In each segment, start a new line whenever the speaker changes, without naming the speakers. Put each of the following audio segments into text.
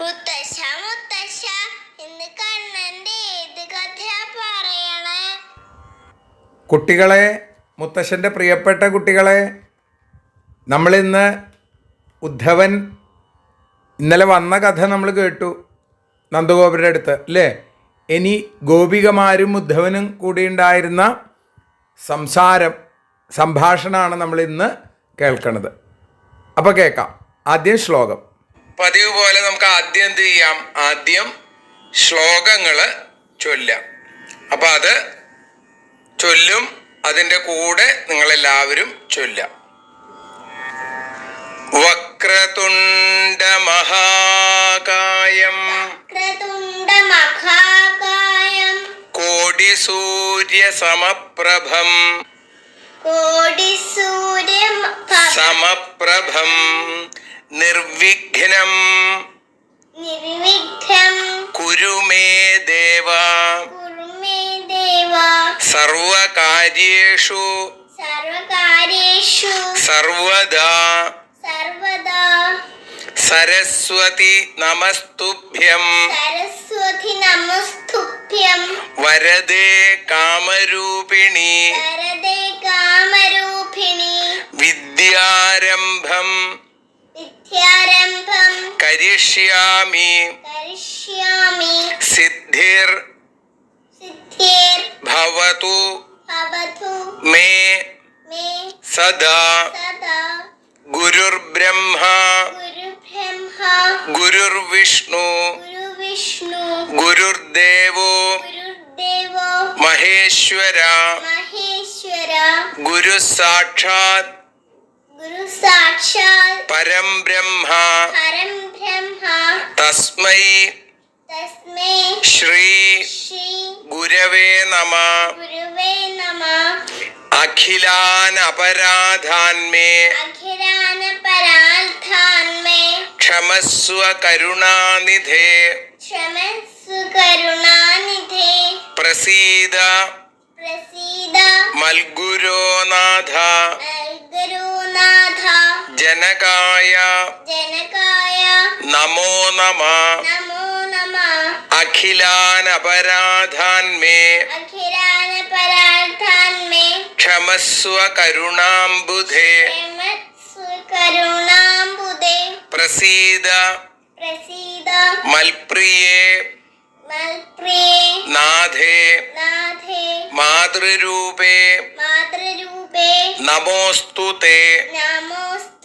മുത്തശ്ശ മുത്തശ്ശ ഇന്ന് ഏത് പറയണേ?
കുട്ടികളെ മുത്തശ്ശന്റെ പ്രിയപ്പെട്ട കുട്ടികളെ നമ്മളിന്ന് ഉദ്ധവൻ ഇന്നലെ വന്ന കഥ നമ്മൾ കേട്ടു നന്ദഗോപുരുടെ അടുത്ത് അല്ലേ? ഇനി ഗോപികമാരും ഉദ്ധവനും കൂടി ഉണ്ടായിരുന്ന സംസാരം സംഭാഷണമാണ് നമ്മളിന്ന് കേൾക്കണത്. അപ്പോൾ കേൾക്കാം. ആദ്യം ശ്ലോകം. പതിവ് പോലെ നമുക്ക് ആദ്യം എന്ത് ചെയ്യാം? ആദ്യം ശ്ലോകങ്ങൾ ചൊല്ലാം. അപ്പം അത് ചൊല്ലും അതിന്റെ കൂടെ നിങ്ങളെല്ലാവരും ചൊല്ലാം. വക്രതുണ്ട മഹാകായം
കോടി
സൂര്യ സമപ്രഭം
കോടി സൂര്യ
സമപ്രഭം. നിർവിഘ്നം.
നിർവിഘ്നം.
കുരുമേ ദേവ. സർവകാര്യേഷു.
സർവകാര്യേഷു.
സർവദാ.
സർവദാ.
സരസ്വതി നമസ്തുഭ്യം.
സരസ്വതി നമസ്തുഭ്യം.
വരദേ കാമരൂപിണി.
വരദേ കാമരൂപിണി.
വിദ്യാരംഭം കരിഷ്യാമി
കരിഷ്യാമി
സിദ്ധിർ
സിദ്ധിർ
ഭവതു
ഭവതു
മേ
മേ
സദാ
സദാ
ഗുരുർബ്രഹ്മ
ഗുരുബ്രഹ്മ
ഗുരുർവിഷ്ണു
ഗുരുവിഷ്ണു
ഗുരുർദേവോ
ഗുരുദേവോ
മഹേശ്വര
മഹേശ്വര
ഗുരു സാക്ഷാത്
ഗുരു സാക്ഷാൽ
പരം ബ്രഹ്മ.
പരം ബ്രഹ്മ.
തസ്മൈ.
തസ്മൈ.
ശ്രീ.
ശ്രീ.
ഗുരവേ നമ.
ഗുരുവേ നമ.
അഖിലാൻ
അഖിലാൻ
ക്ഷമസ്വ കരുണാനിധേ.
കരുണാനിധേ.
പ്രസീദ.
പ്രസീദ.
മൽഗുരോനാഥ.
ഗുരുനാഥ
ജനകായ
ജനകായ
നമോ നമ
നമോ നമ അഖിലാനപരാധാന്മേ അഖിലാനപരാധാന്മേ
ക്ഷമസ്വ കരുണാംബുധേ
ക്ഷമസ്വ കരുണാംബുധേ
പ്രസീദ
പ്രസീദ
മൽപ്രിയേ
മൽപ്രിയേ
നാഥേ
നാഥേ
മാതൃരൂപേ
മാതൃരൂപേ നമോസ്തുതേ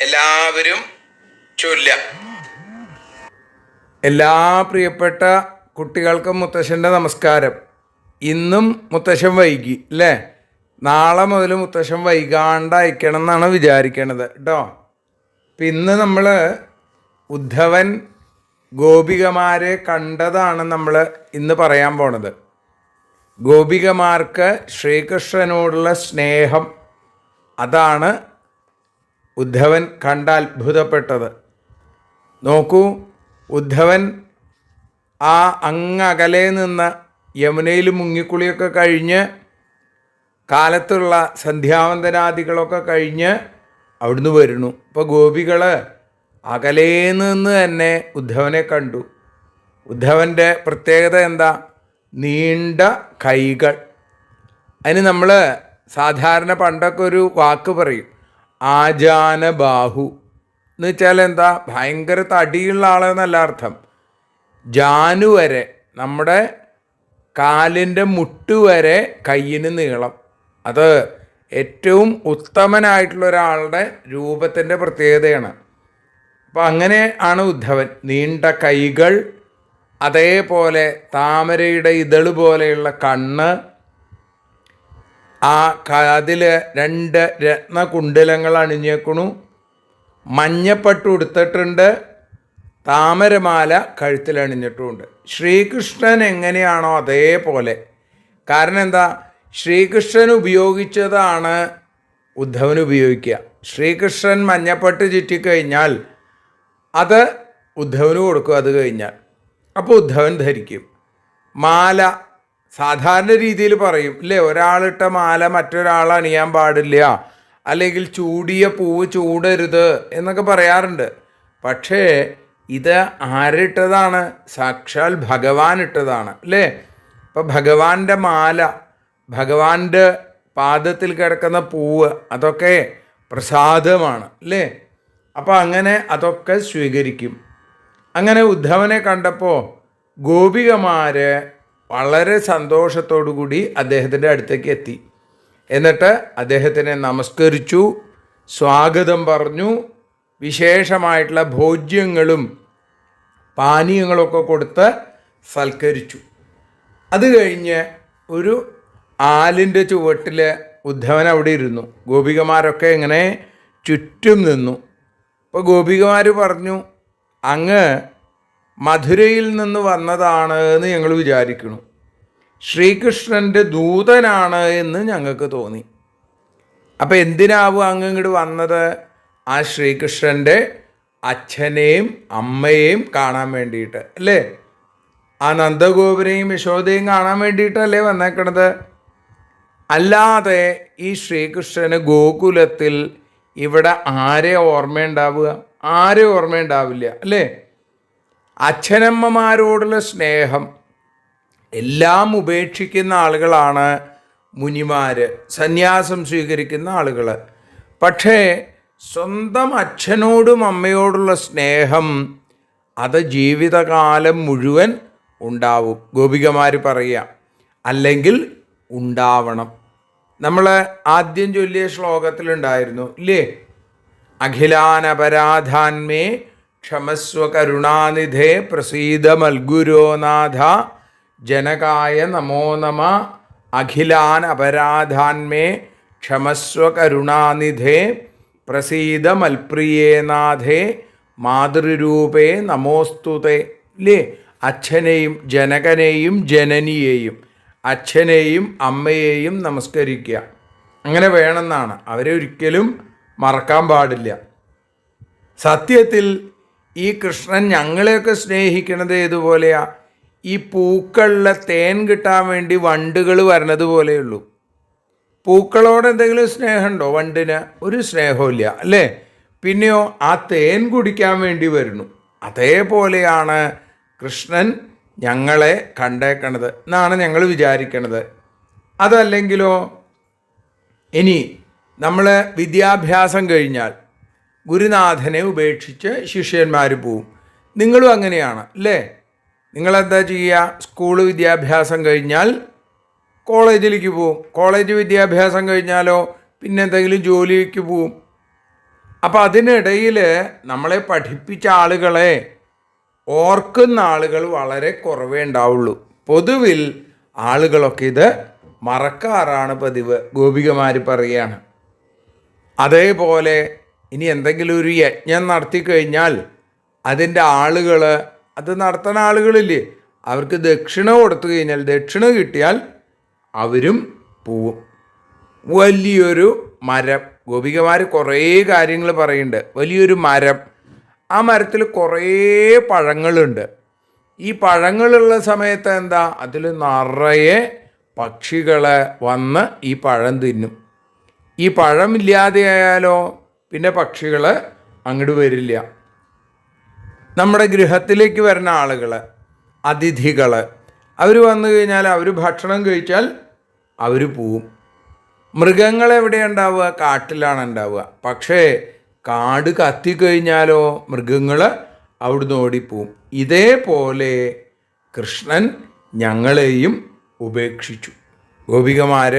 എല്ലാവരും ചൊല്ല എല്ലാ പ്രിയപ്പെട്ട കുട്ടികൾക്കും മുത്തശ്ശന്റെ നമസ്കാരം. ഇന്നും മുത്തശ്ശൻ വൈകി അല്ലേ? നാളെ മുതൽ മുത്തശ്ശൻ വൈകാണ്ട് അയക്കണം എന്നാണ് വിചാരിക്കണത് കേട്ടോ? അപ്പം ഇന്ന് നമ്മൾ ഉദ്ധവൻ ഗോപികമാരെ കണ്ടതാണ് നമ്മൾ ഇന്ന് പറയാൻ പോണത്. ഗോപികമാർക്ക് ശ്രീകൃഷ്ണനോടുള്ള സ്നേഹം അതാണ് ഉദ്ധവൻ കണ്ടത്ഭുതപ്പെട്ടത് നോക്കൂ ഉദ്ധവൻ ആ അങ്ങകലെ നിന്ന് യമുനയിൽ മുങ്ങിക്കുളിയൊക്കെ കഴിഞ്ഞ് കാലത്തുള്ള സന്ധ്യാവന്തനാദികളൊക്കെ കഴിഞ്ഞ് അവിടുന്ന് വരുന്നു. ഇപ്പോൾ ഗോപികൾ അകലേ നിന്ന് തന്നെ ഉദ്ധവനെ കണ്ടു. ഉദ്ധവന്റെ പ്രത്യേകത എന്താ? നീണ്ട കൈകൾ. അതിന് നമ്മൾ സാധാരണ പണ്ടൊക്കെ ഒരു വാക്ക് പറയും. ആജാന ബാഹു എന്ന് വെച്ചാൽ എന്താ? ഭയങ്കര തടിയുള്ള ആളെന്നല്ല അർത്ഥം. ജാനു വരെ നമ്മുടെ കാലിന്റെ മുട്ട് വരെ കയ്യിന് നീളം. അത് ഏറ്റവും ഉത്തമനായിട്ടുള്ള ഒരാളുടെ രൂപത്തിന്റെ പ്രത്യേകതയാണ്. അപ്പം അങ്ങനെ ആണ് ഉദ്ധവൻ. നീണ്ട കൈകൾ അതേപോലെ താമരയുടെ ഇതൾ പോലെയുള്ള കണ്ണ് ആ അതിൽ രണ്ട് രത്ന കുണ്ടലങ്ങൾ അണിഞ്ഞേക്കണു. മഞ്ഞപ്പട്ട് ഉടുത്തിട്ടുണ്ട്. താമരമാല കഴുത്തിൽ അണിഞ്ഞിട്ടുമുണ്ട് ശ്രീകൃഷ്ണൻ എങ്ങനെയാണോ അതേപോലെ. കാരണം എന്താ? ശ്രീകൃഷ്ണൻ ഉപയോഗിച്ചതാണ് ഉദ്ധവൻ ഉപയോഗിക്കുക. ശ്രീകൃഷ്ണൻ മഞ്ഞപ്പട്ട് ചുറ്റിക്കഴിഞ്ഞാൽ അത് ഉദ്ധവന് കൊടുക്കും. അത് കഴിഞ്ഞാൽ. അപ്പോൾ ഉദ്ധവൻ ധരിക്കും. മാല സാധാരണ രീതിയിൽ പറയും ഇല്ലേ ഒരാളിട്ട മാല മറ്റൊരാൾ അണിയാൻ പാടില്ല. അല്ലെങ്കിൽ ചൂടിയ പൂവ് ചൂടരുത് എന്നൊക്കെ പറയാറുണ്ട്. പക്ഷേ ഇത് ആരിട്ടതാണ്? സാക്ഷാൽ ഭഗവാൻ ഇട്ടതാണ് അല്ലേ? ഇപ്പം ഭഗവാന്റെ മാല ഭഗവാന്റെ പാദത്തിൽ കിടക്കുന്ന പൂവ് അതൊക്കെ പ്രസാദമാണ് അല്ലേ? അപ്പോൾ അങ്ങനെ അതൊക്കെ സ്വീകരിക്കും. അങ്ങനെ ഉദ്ധവനെ കണ്ടപ്പോൾ ഗോപികമാർ വളരെ കൂടി അദ്ദേഹത്തിന്റെ അടുത്തേക്ക് എത്തി. എന്നിട്ട് അദ്ദേഹത്തിനെ നമസ്കരിച്ചു സ്വാഗതം പറഞ്ഞു. വിശേഷമായിട്ടുള്ള ഭോജ്യങ്ങളും പാനീയങ്ങളൊക്കെ കൊടുത്ത് സൽക്കരിച്ചു. അത് കഴിഞ്ഞ് ഒരു ആലിന്റെ ചുവട്ടിൽ ഉദ്ധവൻ അവിടെ ഇരുന്നു. ഗോപികമാരൊക്കെ ഇങ്ങനെ ചുറ്റും നിന്നു. അപ്പോൾ ഗോപികമാർ പറഞ്ഞു അങ്ങ് മധുരയിൽ നിന്ന് വന്നതാണ് എന്ന് ഞങ്ങൾ വിചാരിക്കുന്നു. ശ്രീകൃഷ്ണന്റെ ദൂതനാണ് എന്ന് ഞങ്ങൾക്ക് തോന്നി. അപ്പം എന്തിനാവും അങ്ങ് ഇങ്ങോട്ട് വന്നത്? ആ ശ്രീകൃഷ്ണന്റെ അച്ഛനെയും അമ്മയെയും കാണാൻ വേണ്ടിയിട്ട് അല്ലേ? ആ നന്ദഗോപുരയും യശോദയും കാണാൻ വേണ്ടിയിട്ടല്ലേ വന്നേക്കണത്? അല്ലാതെ ഈ ശ്രീകൃഷ്ണന് ഗോകുലത്തിൽ ഇവിടെ ആരെ ഓർമ്മയുണ്ടാവുക? ആരെ ഓർമ്മയുണ്ടാവില്ല അല്ലേ? അച്ഛനമ്മമാരോടുള്ള സ്നേഹം. എല്ലാം ഉപേക്ഷിക്കുന്ന ആളുകളാണ് മുനിമാർ സന്യാസം സ്വീകരിക്കുന്ന ആളുകൾ പക്ഷേ സ്വന്തം അച്ഛനോടും അമ്മയോടുള്ള സ്നേഹം അത് ജീവിതകാലം മുഴുവൻ ഉണ്ടാവും. ഗോപികമാർ പറയുക അല്ലെങ്കിൽ ഉണ്ടാവണം. നമ്മൾ ആദ്യം ചൊല്ലിയ ശ്ലോകത്തിലുണ്ടായിരുന്നു ഇല്ലേ? അഖിലാനപരാധാന്മേ ക്ഷമസ്വ കരുണാനിധേ പ്രസീതമൽഗുരോനാഥ ജനകായ നമോ നമ. അഖിലാൻ അപരാധാന്മേ ക്ഷമസ്വ കരുണാനിധേ പ്രസീതമൽപ്രിയേനാഥേ മൽപ്രിയേ നാഥേ. മാതൃരൂപേ നമോസ്തുതേ. ഇല്ലേ അച്ഛനെയും ജനകനെയും ജനനിയെയും അച്ഛനെയും അമ്മയെയും നമസ്കരിക്കുക. അങ്ങനെ വേണമെന്നാണ്. അവരെ ഒരിക്കലും മറക്കാൻ പാടില്ല. സത്യത്തിൽ ഈ കൃഷ്ണൻ ഞങ്ങളെയൊക്കെ സ്നേഹിക്കണത് ഏതുപോലെയാ? ഈ പൂക്കളിലെ തേൻ കിട്ടാൻ വേണ്ടി വണ്ടുകൾ വരണത് പോലെയുള്ളൂ. പൂക്കളോട് എന്തെങ്കിലും സ്നേഹമുണ്ടോ വണ്ടിന്? ഒരു സ്നേഹമില്ല അല്ലേ? പിന്നെയോ ആ തേൻ കുടിക്കാൻ വേണ്ടി വരുന്നു. അതേപോലെയാണ് കൃഷ്ണൻ ഞങ്ങളെ കണ്ടേക്കണത് എന്നാണ് ഞങ്ങൾ വിചാരിക്കണത്. അതല്ലെങ്കിലോ? ഇനി നമ്മൾ വിദ്യാഭ്യാസം കഴിഞ്ഞാൽ ഗുരുനാഥനെ ഉപേക്ഷിച്ച് ശിഷ്യന്മാർ പോവും. നിങ്ങളും അങ്ങനെയാണ് അല്ലേ? നിങ്ങളെന്താ ചെയ്യുക സ്കൂൾ വിദ്യാഭ്യാസം കഴിഞ്ഞാൽ കോളേജിലേക്ക് പോവും. കോളേജ് വിദ്യാഭ്യാസം കഴിഞ്ഞാലോ പിന്നെ എന്തെങ്കിലും ജോലിക്ക് പോവും. അപ്പോൾ അതിനിടയിൽ നമ്മളെ പഠിപ്പിച്ച ആളുകളെ ഓർക്കുന്ന ആളുകൾ വളരെ കുറവേ ഉണ്ടാവുള്ളൂ. പൊതുവിൽ ആളുകളൊക്കെ ഇത് മറക്കാറാണ് പതിവ് ഗോപികമാർ പറയുകയാണ് അതേപോലെ ഇനി എന്തെങ്കിലും ഒരു യജ്ഞം നടത്തി കഴിഞ്ഞാൽ അതിന്റെ ആളുകൾ അത് നടത്തുന്ന ആളുകളില്ലേ അവർക്ക് ദക്ഷിണ കൊടുത്തു കഴിഞ്ഞാൽ ദക്ഷിണ കിട്ടിയാൽ അവരും പോവും. വലിയൊരു മരം ഗോപികമാർ കുറേ കാര്യങ്ങൾ പറയുന്നുണ്ട്. വലിയൊരു മരം ആ മരത്തിൽ കുറേ പഴങ്ങളുണ്ട്. ഈ പഴങ്ങളുള്ള സമയത്ത് എന്താ? അതിൽ നിറയെ പക്ഷികൾ വന്ന് ഈ പഴം തിന്നും. ഈ പഴം ഇല്ലാതെയായാലോ? പിന്നെ പക്ഷികൾ അങ്ങോട്ട് വരില്ല. നമ്മുടെ ഗൃഹത്തിലേക്ക് വരുന്ന ആളുകൾ അതിഥികൾ അവർ വന്നു കഴിഞ്ഞാൽ അവർ ഭക്ഷണം കഴിച്ചാൽ അവർ പോവും. മൃഗങ്ങൾ എവിടെ ഉണ്ടാവുക കാട്ടിലാണ് ഉണ്ടാവുക. പക്ഷേ കാട് കത്തിക്കഴിഞ്ഞാലോ മൃഗങ്ങൾ അവിടുന്ന് ഓടിപ്പോവും. ഇതേപോലെ കൃഷ്ണൻ ഞങ്ങളെയും ഉപേക്ഷിച്ചു. ഗോപികമാർ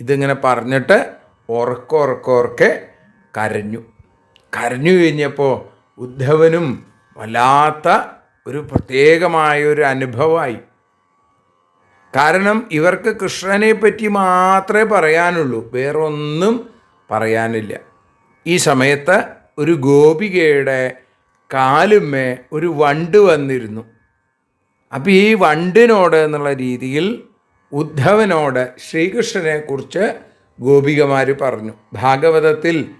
ഇതിങ്ങനെ പറഞ്ഞിട്ട് ഉറക്കുറക്കുറക്കെ കരഞ്ഞു. കരഞ്ഞു കഴിഞ്ഞപ്പോൾ ഉദ്ധവനും വല്ലാത്ത ഒരു പ്രത്യേകമായ ഒരു അനുഭവമായി. കാരണം ഇവർക്ക് കൃഷ്ണനെ പറ്റി മാത്രമേ പറയാനുള്ളൂ. വേറൊന്നും പറയാനില്ല. ഈ സമയത്ത് ഒരു ഗോപികയുടെ കാലുമേ ഒരു വണ്ട് വന്നിരുന്നു. അപ്പോൾ ഈ വണ്ടിനോട് എന്നുള്ള രീതിയിൽ ഉദ്ധവനോട് ശ്രീകൃഷ്ണനെ കുറിച്ച് ഗോപികമാർ പറഞ്ഞു. ഭാഗവതത്തിൽ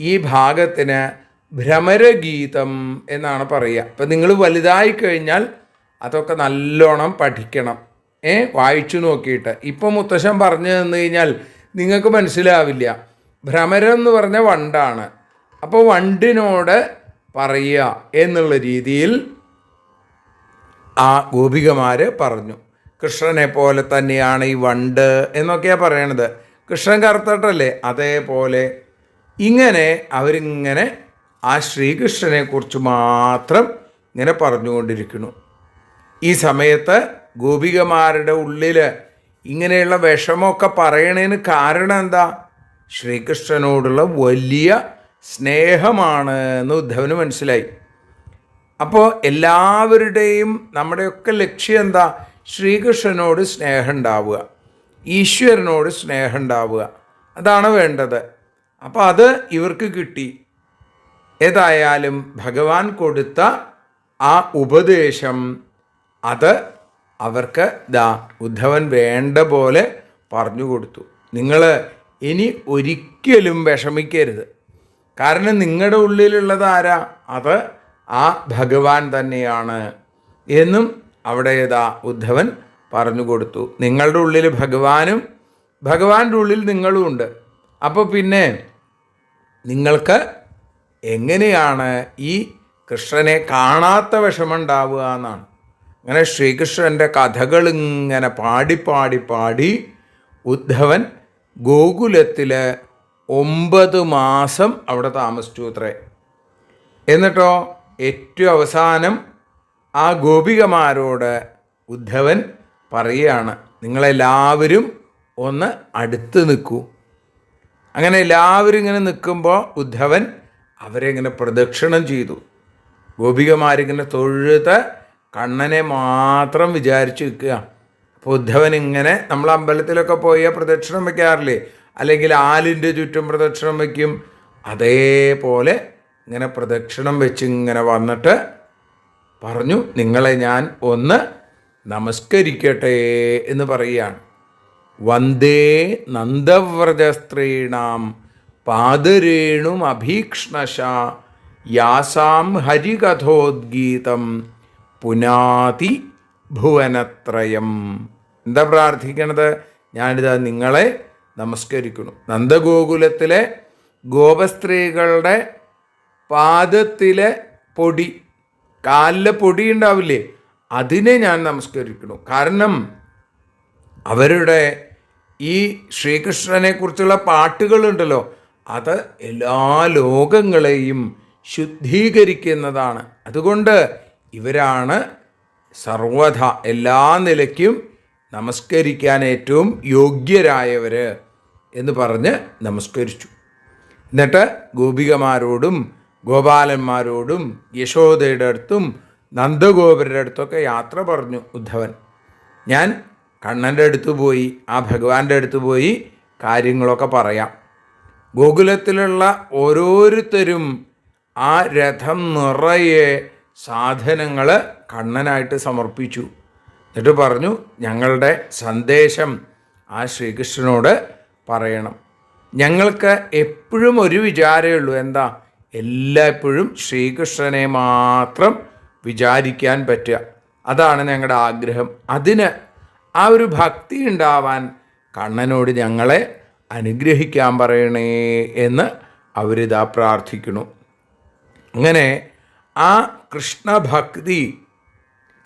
ഈ ഭാഗത്തിന് ഭ്രമരഗീതം എന്നാണ് പറയുക. അപ്പം നിങ്ങൾ വലുതായി കഴിഞ്ഞാൽ അതൊക്കെ നല്ലോണം പഠിക്കണം. ഏ വായിച്ചു നോക്കിയിട്ട്. ഇപ്പം മുത്തശ്ശൻ പറഞ്ഞു തന്നു കഴിഞ്ഞാൽ നിങ്ങൾക്ക് മനസ്സിലാവില്ല. ഭ്രമരം എന്ന് പറഞ്ഞ വണ്ടാണ്. അപ്പോൾ വണ്ടിനോട് പറയുക എന്നുള്ള രീതിയിൽ ആ ഗോപികമാർ പറഞ്ഞു. കൃഷ്ണനെ പോലെ തന്നെയാണ് ഈ വണ്ട് എന്നൊക്കെയാണ് പറയണത്. കൃഷ്ണൻ കറുത്തട്ടല്ലേ? അതേപോലെ ഇങ്ങനെ അവരിങ്ങനെ ആ ശ്രീകൃഷ്ണനെ കുറിച്ച് മാത്രം ഇങ്ങനെ പറഞ്ഞുകൊണ്ടിരിക്കുന്നു. ഈ സമയത്ത് ഗോപികമാരുടെ ഉള്ളിൽ ഇങ്ങനെയുള്ള വിഷമമൊക്കെ പറയണതിന് കാരണം എന്താ? ശ്രീകൃഷ്ണനോടുള്ള വലിയ സ്നേഹമാണ് എന്ന് ഉദ്ധവന് മനസ്സിലായി. അപ്പോൾ എല്ലാവരുടെയും നമ്മുടെയൊക്കെ ലക്ഷ്യം എന്താ? ശ്രീകൃഷ്ണനോട് സ്നേഹം ഉണ്ടാവുക ഈശ്വരനോട് സ്നേഹം ഉണ്ടാവുക. അതാണ് വേണ്ടത്. അപ്പോൾ അത് ഇവർക്ക് കിട്ടി. ഏതായാലും ഭഗവാൻ കൊടുത്ത ആ ഉപദേശം അത് അവർക്ക് ദാ ഉദ്ധവൻ വേണ്ട പോലെ പറഞ്ഞു കൊടുത്തു. നിങ്ങൾ ഇനി ഒരിക്കലും വിഷമിക്കരുത്. കാരണം നിങ്ങളുടെ ഉള്ളിലുള്ളത് ആരാ? അത് ആ ഭഗവാൻ തന്നെയാണ് എന്നും അവിടെ ഏതാ ഉദ്ധവൻ പറഞ്ഞു കൊടുത്തു. നിങ്ങളുടെ ഉള്ളിൽ ഭഗവാനും ഭഗവാന്റെ ഉള്ളിൽ നിങ്ങളും ഉണ്ട്. അപ്പോൾ പിന്നെ നിങ്ങൾക്ക് എങ്ങനെയാണ് ഈ കൃഷ്ണനെ കാണാത്ത വിഷമുണ്ടാവുക എന്നാണ്. അങ്ങനെ ശ്രീകൃഷ്ണന്റെ കഥകളിങ്ങനെ പാടി പാടി പാടി ഉദ്ധവൻ ഗോകുലത്തിൽ ഒമ്പത് മാസം അവിടെ താമസിച്ചു അത്രേ എന്നിട്ടോ ഏറ്റവും അവസാനം ആ ഗോപികമാരോട് ഉദ്ധവൻ പറയുകയാണ് നിങ്ങളെല്ലാവരും ഒന്ന് അടുത്ത് നിൽക്കൂ. അങ്ങനെ എല്ലാവരും ഇങ്ങനെ നിൽക്കുമ്പോൾ ഉദ്ധവൻ അവരെ ഇങ്ങനെ പ്രദക്ഷിണം ചെയ്തു. ഗോപികമാരിങ്ങനെ തൊഴുത് കണ്ണനെ മാത്രം വിചാരിച്ച് നിൽക്കുക. അപ്പോൾ ഉദ്ധവൻ ഇങ്ങനെ നമ്മൾ അമ്പലത്തിലൊക്കെ പോയാൽ പ്രദക്ഷിണം വയ്ക്കാറില്ലേ? അല്ലെങ്കിൽ ആലിന്റെ ചുറ്റും പ്രദക്ഷിണം വയ്ക്കും. അതേപോലെ ഇങ്ങനെ പ്രദക്ഷിണം വെച്ച് ഇങ്ങനെ വന്നിട്ട് പറഞ്ഞു നിങ്ങളെ ഞാൻ ഒന്ന് നമസ്കരിക്കട്ടെ എന്ന് പറയുകയാണ്. വന്ദേ നന്ദവ്രജസ്ത്രീണാം പാദരേണും അഭീക്ഷ്ണശ യാസാം ഹരികഥോദ്ഗീതം പുനാതി ഭുവനത്രയം. എന്താ പ്രാർത്ഥിക്കണത്? ഞാനിതാ നിങ്ങളെ നമസ്കരിക്കുന്നു. നന്ദഗോകുലത്തിലെ ഗോപസ്ത്രീകളുടെ പാദത്തിലെ പൊടി കാലിലെ പൊടി ഉണ്ടാവില്ലേ അതിനെ ഞാൻ നമസ്കരിക്കുന്നു. കാരണം അവരുടെ ഈ ശ്രീകൃഷ്ണനെ കുറിച്ചുള്ള പാട്ടുകളുണ്ടല്ലോ. അത് എല്ലാ ലോകങ്ങളെയും ശുദ്ധീകരിക്കുന്നതാണ്. അതുകൊണ്ട് ഇവരാണ് സർവധ എല്ലാ നിലയ്ക്കും നമസ്കരിക്കാൻ ഏറ്റവും യോഗ്യരായവർ എന്ന് പറഞ്ഞ് നമസ്കരിച്ചു. എന്നിട്ട് ഗോപികമാരോടും ഗോപാലന്മാരോടും യശോദയുടെ അടുത്തും നന്ദഗോപരുടെ അടുത്തൊക്കെ യാത്ര പറഞ്ഞു ഉദ്ധവൻ. ഞാൻ കണ്ണന്റെ അടുത്ത് പോയി ആ ഭഗവാന്റെ അടുത്ത് പോയി കാര്യങ്ങളൊക്കെ പറയാം. ഗോകുലത്തിലുള്ള ഓരോരുത്തരും ആ രഥം നിറയെ സാധനങ്ങൾ കണ്ണനായിട്ട് സമർപ്പിച്ചു. എന്നിട്ട് പറഞ്ഞു ഞങ്ങളുടെ സന്ദേശം ആ ശ്രീകൃഷ്ണനോട് പറയണം. ഞങ്ങൾക്ക് എപ്പോഴും ഒരു വിചാരമേ ഉള്ളൂ. എന്താ? എല്ലായ്പ്പോഴും ശ്രീകൃഷ്ണനെ മാത്രം വിചാരിക്കാൻ പറ്റുക. അതാണ് ഞങ്ങളുടെ ആഗ്രഹം. അതിന് ആ ഒരു ഭക്തി ഉണ്ടാവാൻ കണ്ണനോട് ഞങ്ങളെ അനുഗ്രഹിക്കാൻ പറയണേ എന്ന് അവരിതാ പ്രാർത്ഥിക്കുന്നു. അങ്ങനെ ആ കൃഷ്ണഭക്തി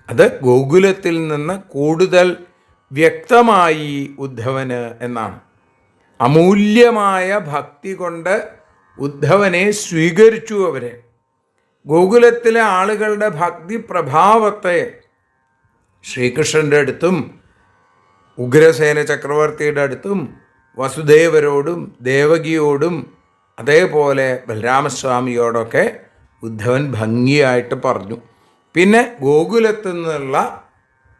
അത് ഗോകുലത്തിൽ നിന്ന് കൂടുതൽ വ്യക്തമായി ഉദ്ധവന് എന്നാണ്. അമൂല്യമായ ഭക്തി കൊണ്ട് ഉദ്ധവനെ സ്വീകരിച്ചു അവരെ. ഗോകുലത്തിലെ ആളുകളുടെ ഭക്തി പ്രഭാവത്തെ ശ്രീകൃഷ്ണന്റെ അടുത്തും ഉഗ്രസേന ചക്രവർത്തിയുടെ അടുത്തും വസുദേവരോടും ദേവകിയോടും അതേപോലെ ബലരാമസ്വാമിയോടൊക്കെ ഉദ്ധവൻ ഭംഗിയായിട്ട് പറഞ്ഞു. പിന്നെ ഗോകുലത്തു നിന്നുള്ള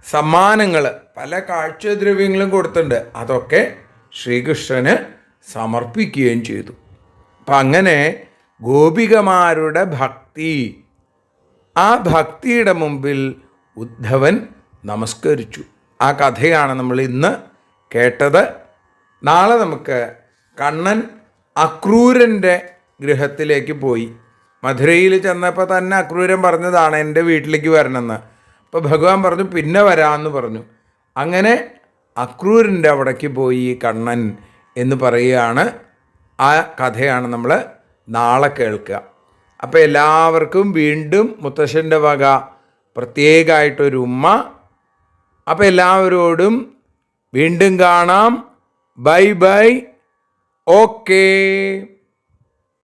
സമ്മാനങ്ങൾ പല കാഴ്ചദ്രവ്യങ്ങളും കൊടുത്തിട്ടുണ്ട്. അതൊക്കെ ശ്രീകൃഷ്ണന് സമർപ്പിക്കുകയും ചെയ്തു. അപ്പം അങ്ങനെ ഗോപികമാരുടെ ഭക്തി ആ ഭക്തിയുടെ മുമ്പിൽ ഉദ്ധവൻ നമസ്കരിച്ചു. ആ കഥയാണ് നമ്മൾ ഇന്ന് കേട്ടത്. നാളെ നമുക്ക് കണ്ണൻ അക്രൂരന്റെ ഗൃഹത്തിലേക്ക് പോയി. മധുരയിൽ ചെന്നപ്പോൾ തന്നെ അക്രൂരൻ പറഞ്ഞതാണ് എന്റെ വീട്ടിലേക്ക് വരണമെന്ന്. അപ്പോൾ ഭഗവാൻ പറഞ്ഞു പിന്നെ വരാമെന്ന് പറഞ്ഞു. അങ്ങനെ അക്രൂരന്റെ അവിടേക്ക് പോയി കണ്ണൻ എന്ന് പറയുകയാണ് ആ കഥയാണ് നമ്മൾ നാളെ കേൾക്കുക. അപ്പോൾ എല്ലാവർക്കും വീണ്ടും മുത്തശ്ശന്റെ വക പ്രത്യേകമായിട്ടൊരു ഉമ്മ. അപ്പോൾ എല്ലാവരോടും വീണ്ടും കാണാം. Bye bye. ഓക്കേ.